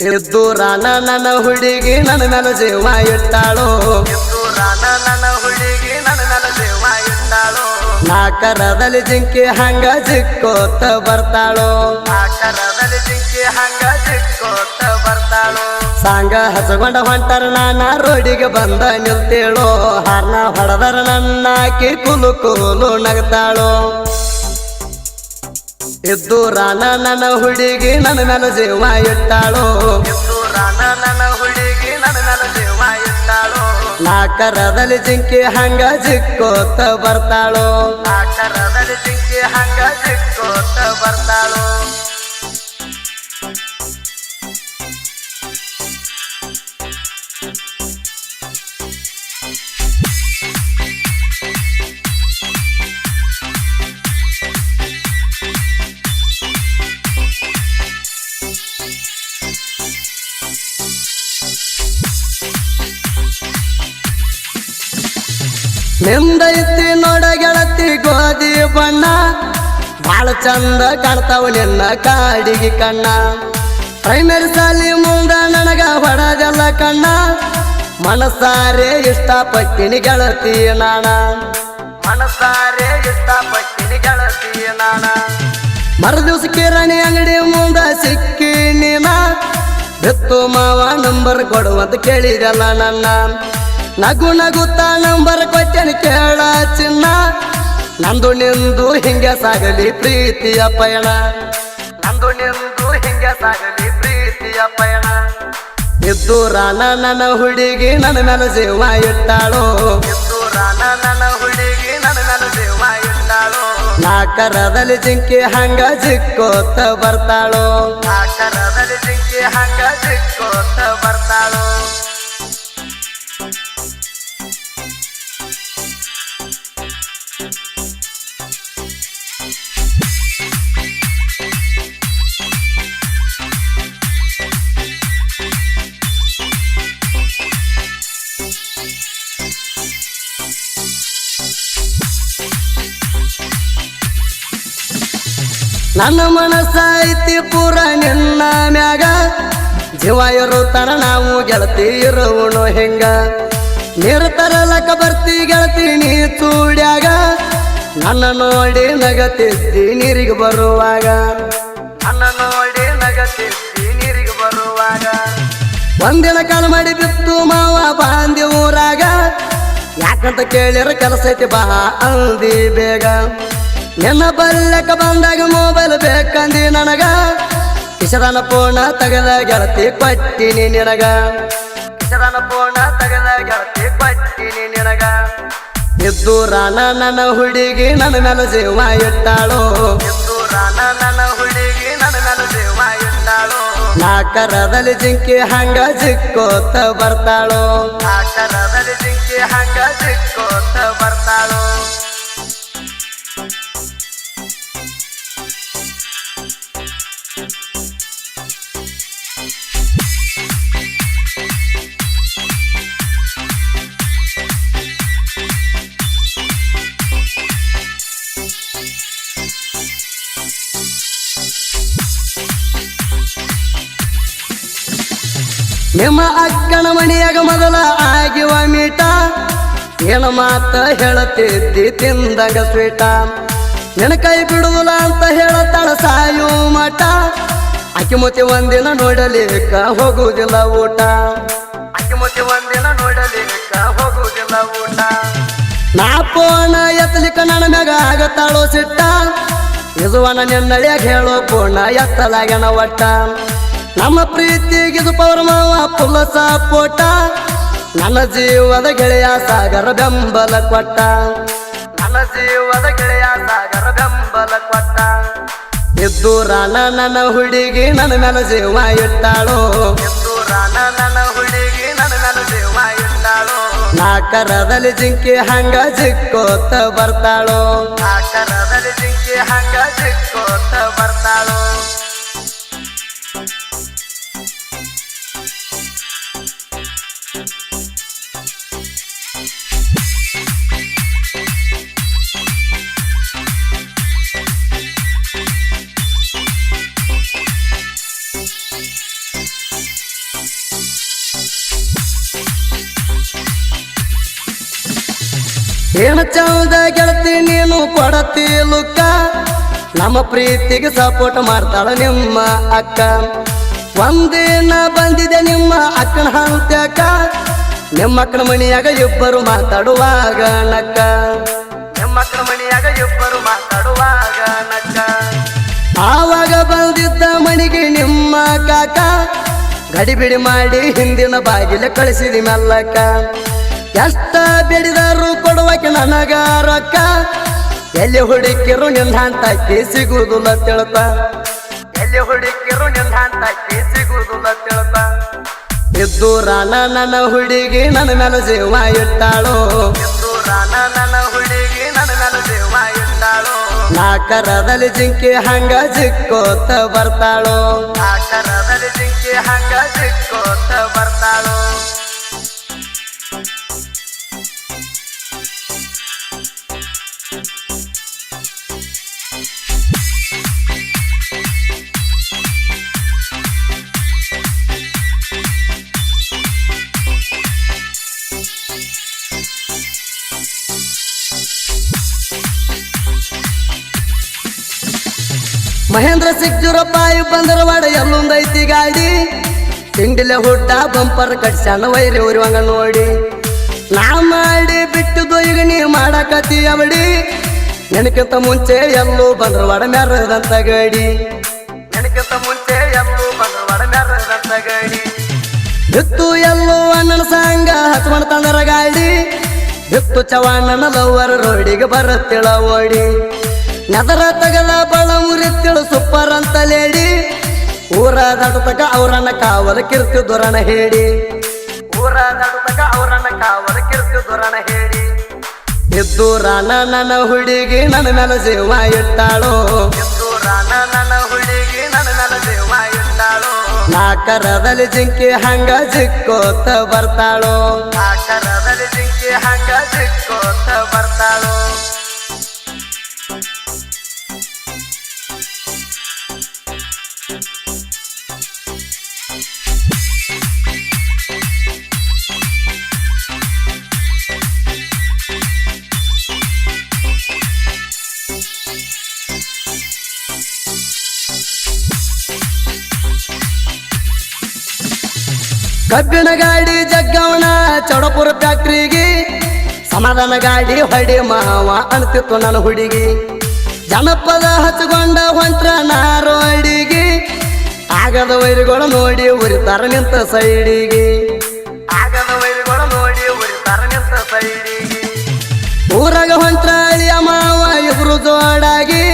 ನನ್ನ ಹುಡುಗಿ ನನ್ನ ನನ್ನ ಹುಡುಗಿ ನನ್ನ ಮೇಲೆ ಜೀವ ಇಟ್ಟಾಳು. ನಾಕರದಲ್ಲಿ ಜಿಂಕಿ ಹಂಗ ಜಿಕ್ಕೋತ ಬರ್ತಾಳೋ. ನಾಕರದಲ್ಲಿ ಜಿಂಕಿ ಹಂಗ ಜಿಕ್ಕೋತ ಬರ್ತಾಳೋ ಸಾಂಗ ಹಸಗೊಂಡ ಹೊಂಟರ ನಾನ ರೋಡಿಗೆ ಬಂದ ನಿಲ್ತೇಳೋ. ಹಾರ್ನ ಹೊಡೆದರ ನನ್ನ ಆಕಿ ಕುಲು ಕುಲು ನಗ್ತಾಳು. ಎದ್ದೂರಾನ ನನ್ನ ಹುಡುಗಿ ನನ್ನ ಮನ ಜೀವ ಇಟ್ಟಾಳು ಎದ್ದೂರಾನ ನನ್ನ ಹುಡುಗಿ ನನ್ನ ನನ್ನ ಜೀವ ಇಟ್ಟಾಳು ನಾಕರದಲ್ಲಿ ಜಿಂಕಿ ಹಂಗ ಜಿಕ್ಕೋತ ಬರ್ತಾಳು. ನಾಕರದಲ್ಲಿ ಜಿಂಕಿ ಹಂಗ ಜಿಕ್ಕೋತ ಬರ್ತಾಳು. ನಿಂದೈತಿ ನೋಡ ಗೆಳತಿ ಗೋಧಿ ಬಣ್ಣ. ಬಾಳ ಚಂದ ಕಾಣ್ತಾವ ನಿನ್ನ ಕಾಡಿಗೆ ಕಣ್ಣ. ಪ್ರೈಮರಿ ಸಾಲಿ ಮುಂದ ನನಗ ಹೊಡದಲ್ಲ ಕಣ್ಣ. ಮನಸಾರೆ ಇಷ್ಟಪಟ್ಟಿನಿ ಗೆಳತಿ ನಾಣ ಮನಸಾರೆ ಇಷ್ಟಪಟ್ಟಿನಿ ಗೆಳತಿ ನಾಣ ಮರದಿವ್ಸ ಕಿರಾಣಿ ಅಂಗಡಿ ಮುಂದ ಸಿಕ್ಕಿ ನೀನ. ಬಿತ್ತು ಮಾವ ನಂಬರ್ ಕೊಡುವಂತ ಕೇಳಿದಲ್ಲ ನನ್ನ. ನಗು ನಗುತ್ತ ನಂಬರ್ ಕೊಟ್ಟೆನ ಕೇಳ ಚಿನ್ನ. ನಂದು ನಿಂದು ಹಿಂಗೆ ಸಾಗಲಿ ಪ್ರೀತಿಯ ಪಯಣ. ನಂದು ನಿಂದು ಹಿಂಗೆ ಸಾಗಲಿ ಪ್ರೀತಿಯ ಪಯಣ. ಎದ್ದೂರಾನ ನನ್ನ ಹುಡುಗಿ ನನ್ನ ನನ್ನ ಜೀವ ಇಟ್ಟಾಳು. ಎದ್ದೂರಾನ ನನ್ನ ಹುಡುಗಿ ನನ್ನ ನನ್ನ ಜೀವ ಇಟ್ಟಾಳು. ನಾಕರದಲ್ಲಿ ಜಿಂಕಿ ಹಂಗ ಜಿಕ್ಕೋತ ಬರ್ತಾಳು. ನಾಕರದಲ್ಲಿ ಜಿಂಕಿ ಹಂಗ ಜಿಕ್ಕೋತ ಬರ್ತಾಳು. ನನ್ನ ಮನಸ್ಸ ಐತಿ ಪೂರ ನಿನ್ನ ಮ್ಯಾಗ. ಜೀವ ಇರುತ್ತಾನ ನಾವು ಗೆಳತಿ ಇರೋಣು ಹೆಂಗ? ನೀರು ಬರ್ತಿ ಗೆಳತಿ ನೀ ಚೂಡ್ಯಾಗ. ನನ್ನ ನೋಡಿ ನಗತಿದ್ದಿ ನೀರಿಗೆ ಬರುವಾಗ. ನನ್ನ ನೋಡಿ ನಗತಿದ್ದಿ ನೀರಿಗೆ ಬರುವಾಗ. ಒಂದಿನ ಕಾಲ ಮಾಡಿ ಬಿತ್ತು ಮಾವ ಬಾಂದಿ ಊರಾಗ. ಯಾಕಂತ ಕೇಳಿರ ಕೆಲಸ ಐತಿ ಬಾ ಅಂದಿ ಬೇಗ. ನಿನ್ನ ಬಲ್ಲಕ ಬಂದಾಗ ಮೊಬೈಲ್ ಬೇಕಂದಿ ನನಗ? ಕಿಶದನ ಪೂರ್ಣ ತಗದ ಗೆಳತಿ ಪಟ್ಟಿನಿ ನಿನಗ. ಕಿಶದನ ಪೂರ್ಣ ತಗದ ಗೆಳತಿ ಪಟ್ಟಿನಿ ನಿನಗ. ಎದ್ದೂರಾನ ನನ್ನ ಹುಡುಗಿ ನನ್ನ ಮೇಲೆ ಜೀವ ಇಟ್ಟಾಳು? ರಾಣ ನನ್ನ ಹುಡುಗಿ ನನ್ನ ಮೇಲೆ ಜೀವ ಇಟ್ಟಾಳು? ನಾಕರದಲ್ಲಿ ಜಿಂಕಿ ಹಂಗ ಜಿಕ್ಕೋತ ಬರ್ತಾಳು? ನಾಕರದಲ್ಲಿ ಜಿಂಕಿ ಹಂಗ ಸಿಕ್ಕೋತ ಬರ್ತಾಳು? ನಿಮ್ಮ ಅಕ್ಕನ ಮನೆಯಾಗ ಮೊದಲ ಆಗಿವ ಮೀಟ. ಏನ ಮಾತ ಹೇಳತಿದ್ದಿ ತಿಂದಾಗ ಸ್ವೀಟ. ನಿನ್ನ ಕೈ ಬಿಡುವುದಿಲ್ಲ ಅಂತ ಹೇಳತಾಳ ಸಾಯು ಮಠ. ಅಕ್ಕಿ ಮುತಿ ಒಂದಿನ ನೋಡಲಿಕ್ಕ ಹೋಗುವುದಿಲ್ಲ ಊಟ. ಅಕ್ಕಿ ಮುತಿ ಒಂದಿನ ನೋಡಲಿಕ್ಕ ಹೋಗುವುದಿಲ್ಲ ಊಟ. ನಾ ಪೋಣ ಎತ್ತಲಿಕ್ಕ ನನ್ನ ಮ್ಯಾಗ ಆಗತ್ತಾಳೋ ಸಿಟ್ಟ. ಇದುವನ ನಿನ್ನಳಿಯಾಗ ಹೇಳೋ ಪೋಣ ಎತ್ತಲಾಗ್ಯಾನ ಒಟ್ಟ. ನಮ್ಮ ಪ್ರೀತಿಗಿದು ಪೌರ್ಮಾವ ಮಾವ ಪುಲ್ಲ ಸಪೋಟ ನನ್ನ ಜೀವದ ಗೆಳೆಯ ಸಾಗರ ಬೆಂಬಲ ಕೊಟ್ಟ. ನನ್ನ ಜೀವದ ಗೆಳೆಯ ಸಾಗರ ಬೆಂಬಲ ಕೊಟ್ಟ. ರಾಣ ನನ್ನ ಹುಡುಗಿ ನನ್ನ ಜೀವ ಇಟ್ಟಾಳು ರಾಣ ನನ್ನ ಹುಡುಗಿ ನನ್ನ ಜೀವ ಇಟ್ಟಾಳು. ನಾಕರದಲ್ಲಿ ಜಿಂಕಿ ಹಂಗ ಜಿಕ್ಕೋತ ಬರ್ತಾಳು. ನಾಕರದಲ್ಲಿ ಜಿಂಕಿ ಹಂಗ ಜಿಕ್ಕೋತ ಬರ್ತಾಳು. ಏನ ಚೌದ ಗೆಳತಿ ನೀನು ಕೊಡತಿ ಲುಕ್ಕ? ನಮ್ಮ ಪ್ರೀತಿಗೆ ಸಪೋರ್ಟ್ ಮಾಡ್ತಾಳ ನಿಮ್ಮ ಅಕ್ಕ. ಒಂದಿನ ಬಂದಿದೆ ನಿಮ್ಮ ಅಕ್ಕನ ಹಂತ್ಯಾಕ ನಿಮ್ಮ ಅಕ್ಕನ ಮಣಿಯಾಗ ಇಬ್ಬರು ಮಾತಾಡುವಾಗ ನಕ್ಕ. ನಿಮ್ಮ ಅಕ್ಕನ ಮಣಿಯಾಗ ಇಬ್ಬರು ಮಾತಾಡುವಾಗ ನಕ್ಕ. ಆವಾಗ ಬಂದಿದ್ದ ಮಣಿಗೆ ನಿಮ್ಮ ಕಾಕ. ಗಡಿಬಿಡಿ ಮಾಡಿ ಹಿಂದಿನ ಬಾಗಿಲ ಕಳಿಸಿದಿ ಮೆಲ್ಲಕ್ಕ. ಎಷ್ಟ ಬೇಡಿದಾರು ಕೊಡುವಕ್ಕೆ ನನಗ ರೊಕ್ಕ? ಎಲ್ಲಿ ಹುಡುಕಿರು ನಿಂದಾಂತ ಹಂತಕ್ಕೆ ಸಿಗುವುದಿಲ್ಲ ತಿಳ್ಕ ಎಲ್ಲಿ ಹುಡುಕಿರು ನಿಂದಾಂತ ಹಂತಕ್ಕೆ ಸಿಗುವುದಿಲ್ಲ ಇದ್ದು ರಾನ ನನ್ನ ಹುಡುಗಿ ನನ್ನ ಮೇಲೆ ಜೀವ ಇದ್ದು ಇದ್ದೂರಾನ ನನ್ನ ಹುಡುಗಿ ನನ್ನ ಮೇಲೆ ಜೀವ ಇಟ್ಟಾಳು. ನಾಕರದಲ್ಲಿ ಜಿಂಕೆ ಹಂಗ ಜಿಕ್ಕೋತ ಬರ್ತಾಳು. ನಾಕರದಲ್ಲಿ ಜಿಂಕೆ ಹಂಗ ಜಿಕ್ಕೋತ ಬರ್ತಾಳು. ಮಹೇಂದ್ರ ಸಿಕ್ಜುರ ಬಂದ್ರ ಬಂದರವಾಡ ಎಲ್ಲೊಂದೈತಿ ಗಾಡಿ. ತಿಂಡಿಲೆ ಹುಟ್ಟ, ಬಂಪರ್ ಕಟ್ಸ್ಯಾನ ವೈರಿ ಉರಿವಂಗ ನೋಡಿ. ನಾ ಮಾಡಿ ಬಿಟ್ಟು ದೊಯ್ಗ ನೀ ಮಾಡಕತಿ ಅವಡಿ ನೆನಕಿಂತ ಮುಂಚೆ ಎಲ್ಲೂ ಬಂದ್ರವಾಡ ಮ್ಯಾರದಂತ ಗಾಡಿ. ನೆನಕಿಂತ ಮುಂಚೆ ಎಲ್ಲೂ ಬಂದ್ರವಾಡ ಮ್ಯಾರದಂತ ಗಾಡಿ. ಬಿತ್ತು ಎಲ್ಲೋ ಅಣ್ಣನ ಸಾಂಗ ಹಚ್ಮಣ ತಂದರ ಗಾಡಿ. ಬಿತ್ತು ಚವಾಣನ ಲವರ್ ರೋಡಿಗೆ ಬರತ್ತಿಳ ಓಡಿ. ನೆದರ ತಗಲ ಬಳ ತಿಳು ಸುಪ್ಪರ್ ಅಂತ ಲೇಡಿ. ಊರ ದಾಟತಕ ಅವರನ್ನ ಕಾವಲ ಕಿರ್ತಿ ದೊರಣ ಹೇಳಿ ಊರ ದಾಟತಕ ಅವರನ್ನ ಕಾವಲ ಕಿರ್ತಿ ದೊರಣ ಹೇಳಿ ಇದ್ದೂರಾನ ನನ್ನ ಹುಡುಗಿ ನನ್ನ ಮೇಲೆ ಜೀವ ಇಟ್ಟಾಳು. ರಾಣ ನನ್ನ ಹುಡುಗಿ ನನ್ನ ಮೇಲೆ ಜೀವ ಜಿಂಕಿ ಹಂಗ ಜಿಕ್ಕೋತ ಬರ್ತಾಳೋ. ನಾಕರದಲ್ಲಿ ಜಿಂಕಿ ಹಂಗ ಜಿಕ್ಕೋತ ಬರ್ತಾಳು. ಕಬ್ಬಿಣ ಗಾಡಿ ಜಗ್ಗವನ ಚಡಪುರ ಫ್ಯಾಕ್ಟ್ರಿಗೆ. ಸಮಾಧಾನ ಗಾಡಿ ಹೊಡಿ ಮಾವ ಅನ್ತಿತ್ತು ನನ್ನ ಹುಡುಗಿ. ಜನಪದ ಹಚ್ಕೊಂಡ ಹೊಂಟ್ರ ನಾರು ಅಡಿಗೆ. ಆಗದ ವೈರಿಗಳು ನೋಡಿ ಉರಿತಾರ ನಿಂತ ಸೈಡಿಗೆ. ಆಗದ ವೈರಿಗಳು ನೋಡಿ ಉರಿತಾರ ನಿಂತ ಸೈಡಿಗೆ. ಊರಾಗ ಹೊಂಟ್ರ ಅಳಿಯ ಮಾವ ಇಬ್ರು ಜೋಡಾಗಿ.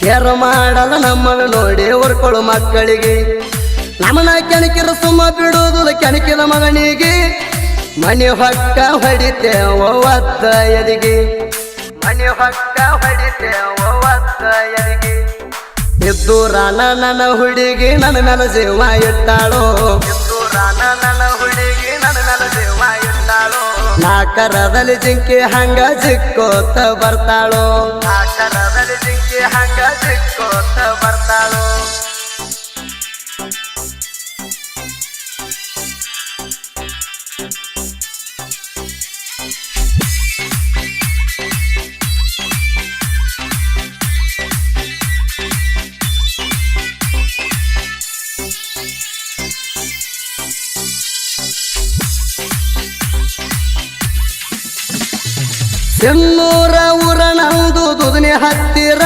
ಕೇರ ಮಾಡಲ್ಲ ನಮ್ಮನ್ನು ನೋಡಿ ಉರ್ಕೊಳ್ಳು ಮಕ್ಕಳಿಗೆ. ನಮ್ಮನ ಕೆಣಕಿರ ಸುಮ್ಮ ಬಿಡುವುದು ಕೆಣಕಿದ ಮಗನಿಗೆ. ಮಣಿ ಹೊಕ್ಕ ಹೊಡಿತೆ ಒತ್ತ ಎದಿಗೆ. ಮಣಿ ಹೊಕ್ಕ ಹೊಡಿತೆ ಒತ್ತ ಎದಿಗೆ. ಇದ್ದೂರಾನ ನನ್ನ ಹುಡುಗಿ ನನ್ನ ಮೇಲೆ ಜೀವ ಇಟ್ಟಾಳು. ಇದ್ದೂರಾನ ನನ್ನ ಹುಡುಗಿ ನನ್ನ ಮೇಲೆ ಜೀವ ಇಟ್ಟಾಳು ನಾಕರದಲ್ಲಿ ಜಿಂಕೆ ಹಂಗ ಚಿಕ್ಕೋತ ಬರ್ತಾಳು. ನಾಕರದಲ್ಲಿ ಜಿಂಕೆ ಹಂಗ ಚಿಕ್ಕೋತ ಬರ್ತಾಳು. ಸಿನ್ನೂರ ಊರ ನಂದು ದುದನೆ ಹತ್ತಿರ.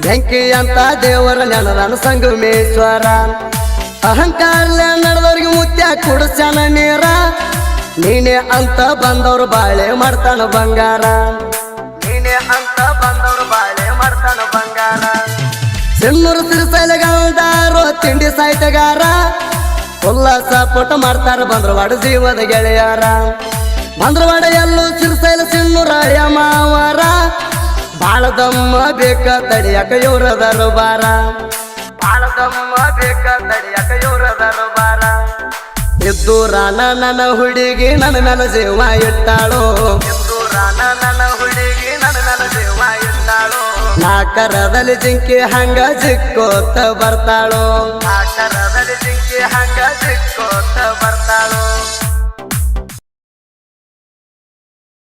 ಬೆಂಕಿ ಅಂತ ದೇವರ ನೆನದನ ಸಂಗಮೇಶ್ವರ. ಅಹಂಕಾರ ನಡೆದವ್ರಿಗೆ ಮುತ್ಯ ಕುಡಿಸ್ಯಾನ ನೀರ ನೀನೆ ಅಂತ ಬಂದವ್ರು ಬಾಳೆ ಮಾಡ್ತಾನ ಬಂಗಾರ. ನೀನೆ ಅಂತ ಬಂದವ್ರು ಬಾಳೆ ಮಾಡ್ತಾನ ಬಂಗಾರ. ಸಿನ್ನೂರು ಸಿರಿಸೈಲಗಾರದಾರೋ ತಿಂಡಿ ಸಾಹಿತ್ಯಗಾರ. ಉಲ್ಲಾಸ ಪುಟ ಮಾಡ್ತಾರ ಬಂದ್ರವಾಡ ಜೀವದ ಗೆಳೆಯಾರ. ಬಂದ್ರವಾಡ ಎಲ್ಲೂ ಸಿಣ್ಣು ರಾಯ ಮಾವಾರ. ಬಾಳ ದಮ್ಮ ಬೇಕ ತಡಿಯಕ ಇವರ ದರಬಾರ. ಬಾಳ ದಮ್ಮ ಬೇಕ ತಡಿಯಕ ಇವರ ದರಬಾರ. ಎದ್ದು ರಾನ ನನ್ನ ಹುಡುಗಿ ನನ್ನ ನನ್ನ ಜೀವ ಇಟ್ಟಾಳು. ರಾನ ನನ್ನ ಹುಡುಗಿ ನನ್ನ ನನ್ನ ಜೀವ ಇಟ್ಟಾಳು ನಾಕರದಲ್ಲಿ ಜಿಂಕಿ ಹಂಗ ಜಿಕ್ಕೋತ ಬರ್ತಾಳು. ನಾಕರದಲ್ಲಿ ಜಿಂಕಿ ಹಂಗ ಜಿಕ್ಕೋತ ಬರ್ತಾಳು.